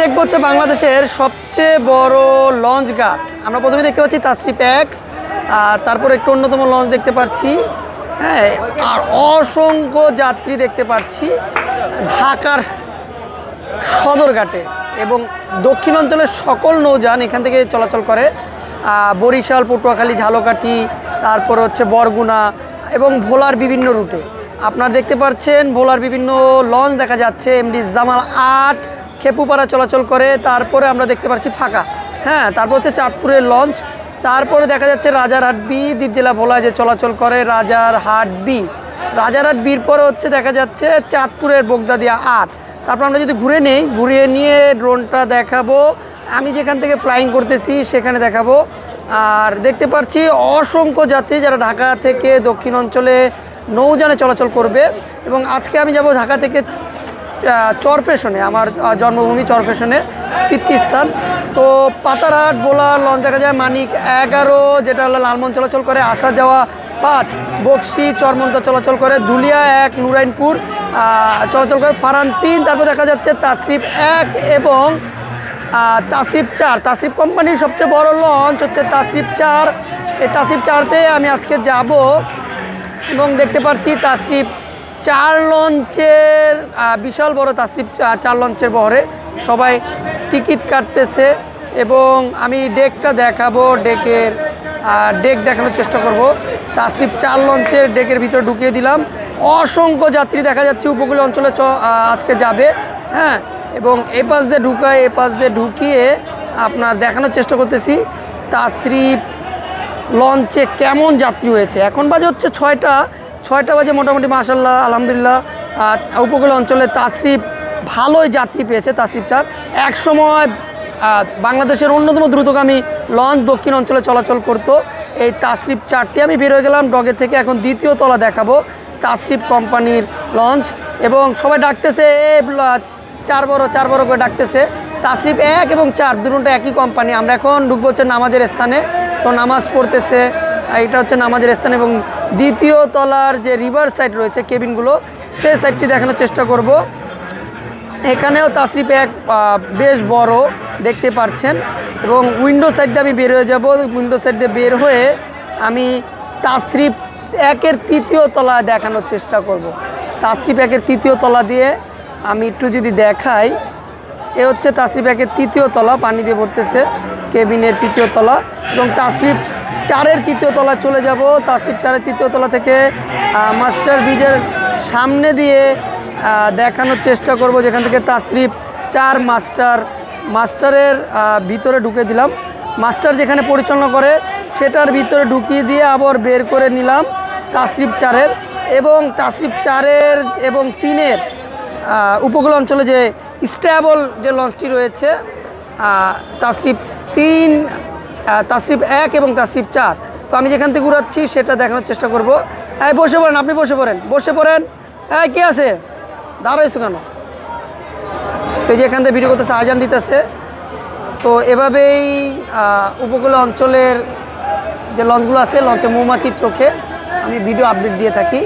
দেখব হচ্ছে বাংলাদেশের সবচেয়ে বড় লঞ্চ ঘাট। আমরা প্রথমে দেখতে পাচ্ছি তাসরি প্যাক আর তারপর একটু অন্যতম লঞ্চ দেখতে পাচ্ছি। হ্যাঁ আর অসংখ্য যাত্রী দেখতে পাচ্ছি ঢাকার সদরঘাটে এবং দক্ষিণ অঞ্চলের সকল নৌযান এখান থেকে চলাচল করে। বরিশাল, পটুয়াখালী, ঝালকাঠি, তারপর হচ্ছে বরগুনা এবং ভোলার বিভিন্ন রুটে। আপনারা দেখতে পাচ্ছেন ভোলার বিভিন্ন লঞ্চ দেখা যাচ্ছে, এমডি জামাল আট খেপুপাড়া চলাচল করে, তারপরে আমরা দেখতে পাচ্ছি ফাঁকা। হ্যাঁ তারপর হচ্ছে চাঁদপুরের লঞ্চ। তারপরে দেখা যাচ্ছে রাজারহাট বি, দ্বীপ জেলা ভোলা যে চলাচল করে, রাজারহাট বি। রাজারহাট বির পরে হচ্ছে দেখা যাচ্ছে চাঁদপুরের বোগদাদিয়া আট। তারপর আমরা যদি ঘুরে নেই, ঘুরিয়ে নিয়ে ড্রোনটা দেখাবো। আমি যেখান থেকে ফ্লাইং করতেছি, সেখানে দেখাবো। আর দেখতে পাচ্ছি অসংখ্য যাত্রী যারা ঢাকা থেকে দক্ষিণ অঞ্চলে নৌযানে চলাচল করবে। এবং আজকে আমি যাব ঢাকা থেকে চরফেশনে আমার জন্মভূমি চরফেশনে পিতৃস্থান তো পাতারহাট বোলার লঞ্চ দেখা যায় মানিক এগারো যেটা হলো লালমন চলাচল করে আসা যাওয়া পাঁচ বক্সি চরমন্তা চলাচল করে দুলিয়া এক নুরাইনপুর চলাচল করে ফারান তিন তারপর দেখা যাচ্ছে তাসিফ এক এবং আহ, তাসরিফ চার। তাসিফ কোম্পানির সবচেয়ে বড় লঞ্চ হচ্ছে তাসরিফ চার। এই তাসরিফ চারতে আমি আজকে যাব এবং দেখতে পাচ্ছি তাসরিফ চার লঞ্চের বিশাল বড় তাসরিফ চার লঞ্চের বহরে সবাই টিকিট কাটতেছে এবং আমি ডেকটা দেখাবো, ডেকের ডেক দেখানোর চেষ্টা করব। তাসরিফ চার লঞ্চের ডেকের ভিতরে ঢুকিয়ে দিলাম। অসংখ্য যাত্রী দেখা যাচ্ছে উপকূলীয় অঞ্চলে আজকে যাবে হ্যাঁ? এবং এ পাশ দিয়ে ঢুকায়, এ পাশ দিয়ে ঢুকিয়ে আপনার দেখানোর চেষ্টা করতেছি। তাসরিফ লঞ্চে কেমন যাত্রী হয়েছে? এখন বাজে হচ্ছে ছয়টা। ছয়টা বাজে মোটামুটি মাসাল্লাহ আলহামদুলিল্লাহ। উপকূল অঞ্চলে তাসরিফ ভালোই যাত্রী পেয়েছে, তাসরিফ চার। এক সময় বাংলাদেশের অন্যতম দ্রুতগামী লঞ্চ দক্ষিণ অঞ্চলে চলাচল করত। এই তাসরিফ চারটি আমি বের হয়ে গেলাম, ডগে থেকে এখন দ্বিতীয় তলা দেখাবো তাসরিফ কোম্পানির লঞ্চ। এবং সবাই ডাকতেছে, এ চার বড় চার বড় করে ডাকতেছে। তাসরিফ এক এবং চার, দুটোটা একই কোম্পানি। আমরা এখন ঢুকবো হচ্ছে নামাজের স্থানে। তো নামাজ পড়তেছে এটা হচ্ছে নামাজের স্থান এবং দ্বিতীয় তলার যে রিভার সাইড রয়েছে কেবিনগুলো, সেই সাইডটি দেখানোর চেষ্টা করব। এখানেও তাসরিফ এক বেশ বড় দেখতে পাচ্ছেন এবং উইন্ডো সাইড আমি বের হয়ে যাব। উইন্ডো সাইড বের হয়ে আমি তাসরিফ একের তৃতীয় তলা দেখানোর চেষ্টা করব। তাসরিফ একের তৃতীয় তলা দিয়ে আমি একটু যদি দেখাই, এ হচ্ছে তাসরিফ একের তৃতীয় তলা, পানি দিয়ে ভরতেছে কেবিনের তৃতীয় তলা এবং তাসরিফ চারের তৃতীয় তলা চলে যাব। তাসরিফ চারের তৃতীয় তলা থেকে মাস্টার ব্রিজের সামনে দিয়ে দেখানোর চেষ্টা করব যেখান থেকে তাসরিফ চার মাস্টার, মাস্টারের ভিতরে ঢুকে দিলাম। মাস্টার যেখানে পরিচালনা করে, সেটার ভিতরে ঢুকিয়ে দিয়ে আবার বের করে নিলাম তাসরিফ চারের এবং তাসরিফ চারের এবং তিনের উপকূল অঞ্চলে যে স্ট্যাবল যে লঞ্চটি রয়েছে তাসরিফ তিন তাসরিফ এক এবং তাসরিফ চার। তো আমি যেখান থেকে ঘুরাচ্ছি সেটা দেখানোর চেষ্টা করব। হ্যাঁ বসে পড়েন, আপনি বসে পড়েন বসে পড়েন। হ্যাঁ কে আছে? দাঁড়াইছো কেন? তো যে এখান থেকে ভিডিও করতেছে, আজান দিতেছে। তো এভাবেই উপকূল অঞ্চলের যে লঞ্চগুলো আছে, লঞ্চে মৌমাছির চোখে আমি ভিডিও আপডেট দিয়ে থাকি।